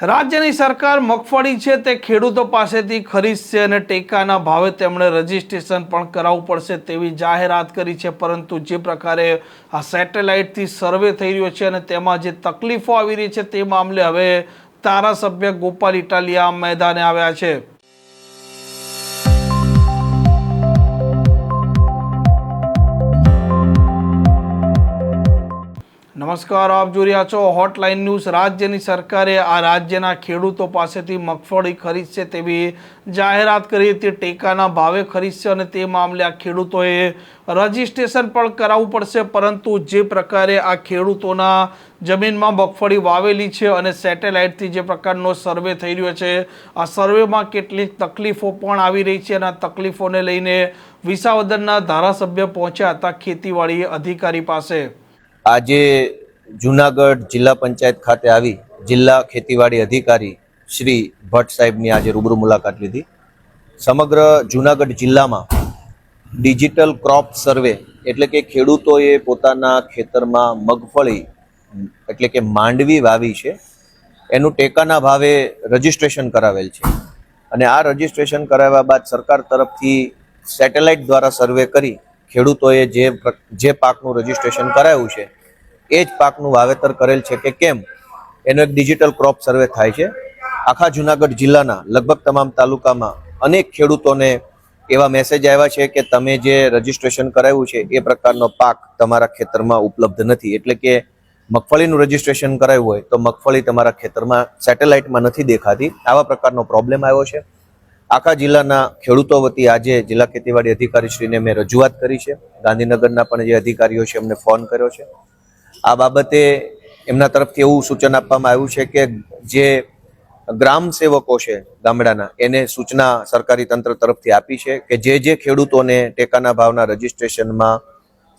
રાજ્યની સરકાર મગફળી છે તે ખેડૂતો પાસેથી ખરીદશે અને ટેકાના ભાવે તેમણે રજીસ્ટ્રેશન પણ કરાવવું પડશે તેવી જાહેરાત કરી છે. પરંતુ જે પ્રકારે આ સેટેલાઇટથી સર્વે થઈ રહ્યો છે અને તેમાં જે તકલીફો આવી રહી છે તે મામલે હવે ધારાસભ્ય ગોપાલ ઇટાલિયા મેદાને આવ્યા છે. નમસ્કાર, આપ જોઈ રહ્યા છો હોટલાઇન ન્યૂઝ રાજ્યની સરકારે આ રાજ્યના ખેડૂતો પાસેથી મગફળી ખરીદશે તેવી જાહેરાત કરી હતી. ટેકાના ભાવે ખરીદશે અને તે મામલે આ ખેડૂતોએ રજિસ્ટ્રેશન પણ કરાવવું પડશે, પરંતુ જે પ્રકારે આ ખેડૂતોના જમીનમાં મગફળી વાવેલી છે અને સેટેલાઇટથી જે પ્રકારનો સર્વે થઈ રહ્યો છે, આ સર્વેમાં કેટલીક તકલીફો પણ આવી રહી છે અને આ તકલીફોને લઈને વિસાવદરના ધારાસભ્ય પહોંચ્યા હતા ખેતીવાડી અધિકારી પાસે. આજે જુનાગઢ જિલ્લા પંચાયત ખાતે આવી જિલ્લા ખેતીવાડી અધિકારી શ્રી ભટ્ટ સાહેબની આજે રૂબરૂ મુલાકાત લીધી. સમગ્ર જુનાગઢ જિલ્લામાં ડિજિટલ ક્રોપ સર્વે એટલે કે ખેડૂતોએ પોતાના ખેતરમાં મગફળી, એટલે કે માંડવી વાવી છે. એનું ટેકાના ભાવે રજીસ્ટ્રેશન કરાવેલ છે. અને આ રજીસ્ટ્રેશન કરાવ્યા બાદ સરકાર તરફથી સેટેલાઇટ દ્વારા સર્વે કરી ખેડૂતોએ જે જે પાકનું રજીસ્ટ્રેશન કરાયું છે, એ જ પાકનું વાવેતર કરેલ છે કે કેમ, એનો એક ડિજિટલ ક્રોપ સર્વે થાય છે. આખા જુનાગઢ જિલ્લાના લગભગ તમામ તાલુકામાં અનેક ખેડૂતોને એવા મેસેજ આવ્યા છે કે તમે જે રજીસ્ટ્રેશન કરાવ્યું છે, એ પ્રકારનો પાક તમારા ખેતરમાં ઉપલબ્ધ નથી. એટલે કે મગફળીનું રજીસ્ટ્રેશન કરાવ્યું હોય તો મગફળી તમારા ખેતરમાં સેટેલાઇટમાં નથી દેખાતી. આવા પ્રકારનો પ્રોબ્લેમ આવ્યો છે. આખા જિલ્લાના ખેડૂતો વતી આજે જિલ્લા ખેતીવાડી અધિકારીશ્રીને મેં રજૂઆત કરી છે. ગાંધીનગરના પણ જે અધિકારીઓ છે એમને ફોન કર્યો છે. આ બાબતે એમના તરફથી એવું સૂચન આપવામાં આવ્યું છે કે જે ગ્રામ સેવકો છે ગામડાના, એને સૂચના સરકારી તંત્ર તરફથી આપી છે કે જે જે ખેડૂતોને ટેકાના ભાવના રજીસ્ટ્રેશનમાં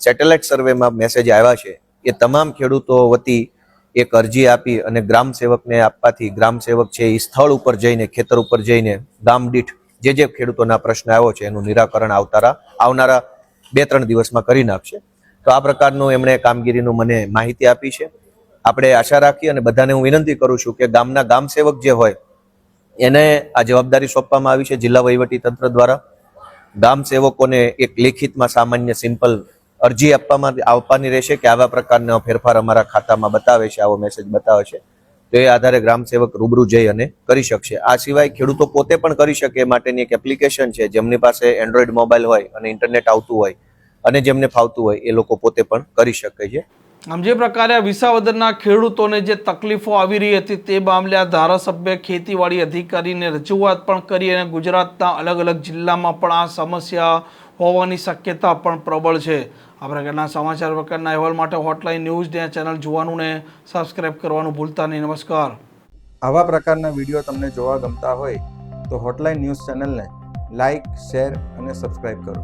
સેટેલાઇટ સર્વેમાં મેસેજ આવ્યા છે, એ તમામ ખેડૂતો વતી એક અરજી આપી અને ગ્રામ સેવકને આપવાથી ગ્રામ સેવક છે એ સ્થળ ઉપર જઈને, ખેતર ઉપર જઈને ગામ દીઠ જે જે ખેડૂતોના પ્રશ્ન આવ્યો છે એનું નિરાકરણ આવતારા, આવનારા બે ત્રણ દિવસમાં કરી નાખશે. તો આ પ્રકારનું એમણે કામગીરીનું મને માહિતી આપી છે. આપણે આશા રાખી અને બધાને હું વિનંતી કરું છું કે ગામના ગામ સેવક જે હોય, એને આ જવાબદારી સોંપવામાં આવી છે જિલ્લા વહીવટી તંત્ર દ્વારા. ગામ સેવકોને એક લેખિતમાં સામાન્ય, સિમ્પલ અરજી આપવામાં આપવાની રહેશે કે આવા પ્રકારનો ફેરફાર અમારા ખાતામાં બતાવે છે, આવો મેસેજ બતાવે છે. તો એ આધારે ગ્રામ સેવક રૂબરૂ જઈ અને કરી શકશે. આ સિવાય ખેડૂતો પોતે પણ કરી શકે માટેની એક એપ્લિકેશન છે, જેમની પાસે એન્ડ્રોઈડ મોબાઈલ હોય અને ઇન્ટરનેટ આવતું હોય અને જેમને ફાવતું હોય એ લોકો પોતે પણ કરી શકે છે. આમ જે પ્રકારે વિસાવદરના ખેડૂતોને જે તકલીફો આવી રહી હતી તે મામલે આ ધારાસભ્ય ખેતીવાડી અધિકારીને રજૂઆત પણ કરી અને ગુજરાતના અલગ અલગ જિલ્લામાં પણ આ સમસ્યા હોવાની શક્યતા પણ પ્રબળ છે. આ પ્રકારના સમાચાર પ્રકારના અહેવાલ માટે હોટલાઇન ન્યૂઝ ચેનલ જોવાનું ને સબસ્ક્રાઇબ કરવાનું ભૂલતા નહીં. નમસ્કાર. આવા પ્રકારના વીડિયો તમને જોવા ગમતા હોય તો હોટલાઇન ન્યૂઝ ચેનલને લાઇક શેર અને સબસ્ક્રાઇબ કરો.